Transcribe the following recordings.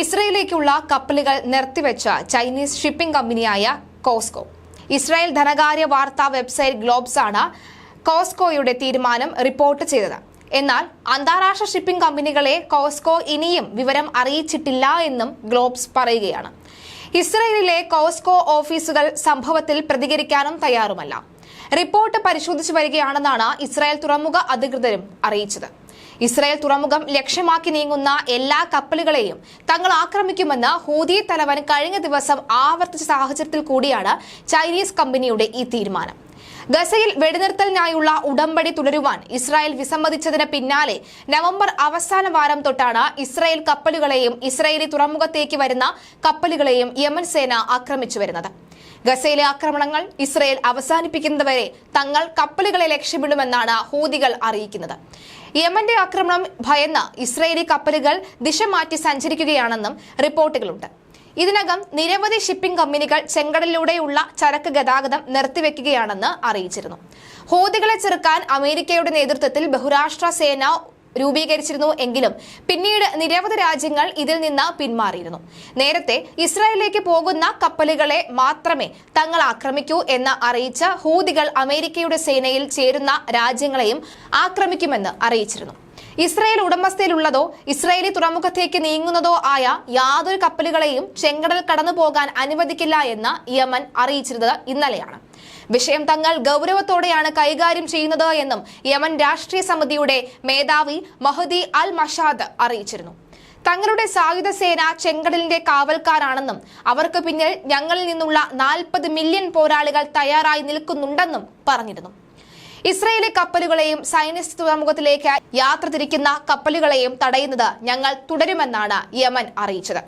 ഇസ്രയേലിലേക്കുള്ള കപ്പലുകൾ നിർത്തിവെച്ച Chinese shipping കമ്പനിയായ കോസ്കോ. ഇസ്രായേൽ ധനകാര്യ വാർത്താ വെബ്സൈറ്റ് ഗ്ലോബ്സ് ആണ് കോസ്കോയുടെ തീരുമാനം റിപ്പോർട്ട് ചെയ്തത്. എന്നാൽ അന്താരാഷ്ട്ര ഷിപ്പിംഗ് കമ്പനികളെ കോസ്കോ ഇനിയും വിവരം അറിയിച്ചിട്ടില്ല എന്നും ഗ്ലോബ്സ് പറയുകയാണ്. ഇസ്രയേലിലെ കോസ്കോ ഓഫീസുകൾ സംഭവത്തിൽ പ്രതികരിക്കാനും തയ്യാറുമല്ല. റിപ്പോർട്ട് പരിശോധിച്ചു വരികയാണെന്നാണ് ഇസ്രായേൽ തുറമുഖ അധികൃതരും അറിയിച്ചത്. ഇസ്രായേൽ തുറമുഖം ലക്ഷ്യമാക്കി നീങ്ങുന്ന എല്ലാ കപ്പലുകളെയും തങ്ങൾ ആക്രമിക്കുമെന്ന് ഹൂതി തലവൻ കഴിഞ്ഞ ദിവസം ആവർത്തിച്ച സാഹചര്യത്തിൽ കൂടിയാണ് ചൈനീസ് കമ്പനിയുടെ ഈ തീരുമാനം. ഗസയിൽ വെടിനിർത്തലിനായുള്ള ഉടമ്പടി തുടരുവാൻ ഇസ്രായേൽ വിസമ്മതിച്ചതിന് പിന്നാലെ നവംബർ അവസാന വാരം തൊട്ടാണ് ഇസ്രായേൽ കപ്പലുകളെയും ഇസ്രായേലി തുറമുഖത്തേക്ക് വരുന്ന കപ്പലുകളെയും യമൻ സേന ആക്രമിച്ചു വരുന്നത്. ഗസയിലെ ആക്രമണങ്ങൾ ഇസ്രയേൽ അവസാനിപ്പിക്കുന്നതുവരെ തങ്ങൾ കപ്പലുകളെ ലക്ഷ്യമിടുമെന്നാണ് ഹൂതികൾ അറിയിക്കുന്നത്. യമന്റെ ആക്രമണം ഭയന്ന് ഇസ്രയേലി കപ്പലുകൾ ദിശ മാറ്റി സഞ്ചരിക്കുകയാണെന്നും റിപ്പോർട്ടുകളുണ്ട്. ഇതിനകം നിരവധി ഷിപ്പിംഗ് കമ്പനികൾ ചെങ്കടലിലൂടെയുള്ള ചരക്ക് ഗതാഗതം നിർത്തിവെക്കുകയാണെന്ന് അറിയിച്ചിരുന്നു. ഹൂതികളെ ചെറുക്കാൻ അമേരിക്കയുടെ നേതൃത്വത്തിൽ ബഹുരാഷ്ട്ര സേന രൂപീകരിച്ചിരുന്നു എങ്കിലും പിന്നീട് നിരവധി രാജ്യങ്ങൾ ഇതിൽ നിന്ന് പിന്മാറിയിരുന്നു. നേരത്തെ ഇസ്രായേലിലേക്ക് പോകുന്ന കപ്പലുകളെ മാത്രമേ തങ്ങൾ ആക്രമിക്കൂ എന്ന് അറിയിച്ച ഹൂതികൾ അമേരിക്കയുടെ സേനയിൽ ചേരുന്ന രാജ്യങ്ങളെയും ആക്രമിക്കുമെന്ന് അറിയിച്ചിരുന്നു. ഇസ്രായേൽ ഉടമസ്ഥയിലുള്ളതോ ഇസ്രായേലി തുറമുഖത്തേക്ക് നീങ്ങുന്നതോ ആയ യാതൊരു കപ്പലുകളെയും ചെങ്കടൽ കടന്നു പോകാൻ അനുവദിക്കില്ല എന്ന് യമൻ അറിയിച്ചിരുന്നത് ഇന്നലെയാണ്. വിഷയം തങ്ങൾ ഗൗരവത്തോടെയാണ് കൈകാര്യം ചെയ്യുന്നത് എന്നും യമൻ രാഷ്ട്രീയ സമിതിയുടെ മേധാവി മഹദി അൽ മഷാദ് അറിയിച്ചിരുന്നു. തങ്ങളുടെ സായുധ സേന ചെങ്കടലിന്റെ കാവൽക്കാരാണെന്നും അവർക്ക് പിന്നിൽ ഞങ്ങളിൽ നിന്നുള്ള നാൽപ്പത് മില്യൺ പോരാളികൾ തയ്യാറായി നിൽക്കുന്നുണ്ടെന്നും പറഞ്ഞിരുന്നു. ഇസ്രയേലി കപ്പലുകളെയും സൈനിക തുറമുഖത്തിലേക്ക് യാത്ര തിരിക്കുന്ന കപ്പലുകളെയും തടയുന്നത് ഞങ്ങൾ തുടരുമെന്നാണ് യമൻ അറിയിച്ചത്.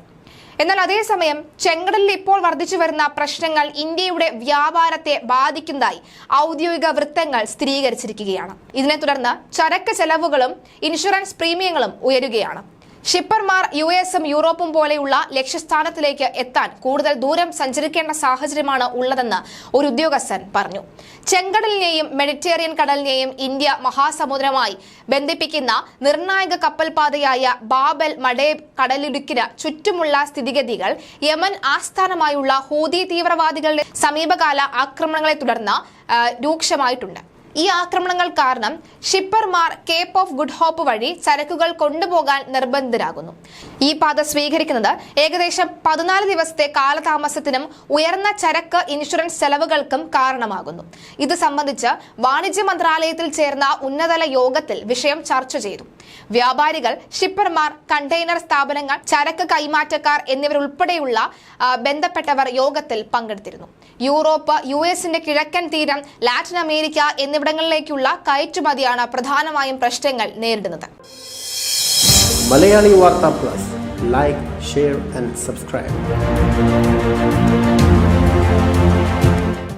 എന്നാൽ അതേസമയം ചെങ്കടലിൽ ഇപ്പോൾ വർദ്ധിച്ചു വരുന്ന പ്രശ്നങ്ങൾ ഇന്ത്യയുടെ വ്യാപാരത്തെ ബാധിക്കുന്നതായി ഔദ്യോഗിക വൃത്തങ്ങൾ സ്ഥിരീകരിച്ചിരിക്കുകയാണ്. ഇതിനെ തുടർന്ന് ചരക്ക് ചെലവുകളും ഇൻഷുറൻസ് പ്രീമിയങ്ങളും ഉയരുകയാണ്. ഷിപ്പർമാർ യു എസും യൂറോപ്പും പോലെയുള്ള ലക്ഷ്യസ്ഥാനത്തിലേക്ക് എത്താൻ കൂടുതൽ ദൂരം സഞ്ചരിക്കേണ്ട സാഹചര്യമാണ് ഉള്ളതെന്ന് ഒരു ഉദ്യോഗസ്ഥൻ പറഞ്ഞു. ചെങ്കടലിനെയും മെഡിറ്ററേനിയൻ കടലിനെയും ഇന്ത്യ മഹാസമുദ്രമായി ബന്ധിപ്പിക്കുന്ന നിർണായക കപ്പൽപാതയായ ബാബൽ മഡേബ് കടലിടുക്കിന് ചുറ്റുമുള്ള സ്ഥിതിഗതികൾ യമൻ ആസ്ഥാനമായുള്ള ഹൂതി തീവ്രവാദികളുടെ സമീപകാല ആക്രമണങ്ങളെ തുടർന്ന് രൂക്ഷമായിട്ടുണ്ട്. ഈ ആക്രമണങ്ങൾ കാരണം ഷിപ്പർമാർ കേപ്പ് ഓഫ് ഗുഡ് ഹോപ്പ് വഴി ചരക്കുകൾ കൊണ്ടുപോകാൻ നിർബന്ധിതരാകുന്നു. ഈ പാത സ്വീകരിക്കുന്നത് ഏകദേശം പതിനാല് ദിവസത്തെ കാലതാമസത്തിനും ഉയർന്ന ചരക്ക് ഇൻഷുറൻസ് ചെലവുകൾക്കും കാരണമാകുന്നു. ഇത് സംബന്ധിച്ച് വാണിജ്യ മന്ത്രാലയത്തിൽ ചേർന്ന ഉന്നതതല യോഗത്തിൽ വിഷയം ചർച്ച ചെയ്തു. വ്യാപാരികൾ ഷിപ്പർമാർ കണ്ടെയ്നർ സ്ഥാപനങ്ങൾ ചരക്ക് കൈമാറ്റക്കാർ എന്നിവരുൾപ്പെടെയുള്ള ബന്ധപ്പെട്ടവർ യോഗത്തിൽ പങ്കെടുത്തിരുന്നു. യൂറോപ്പ് യു എസിന്റെ കിഴക്കൻ തീരം ലാറ്റിൻ അമേരിക്ക എന്നിവിടങ്ങളിലേക്കുള്ള കയറ്റുമതിയാണ് പ്രധാനമായും പ്രശ്നങ്ങൾ നേരിടുന്നത്. Malayali Vartha plus. Like share and subscribe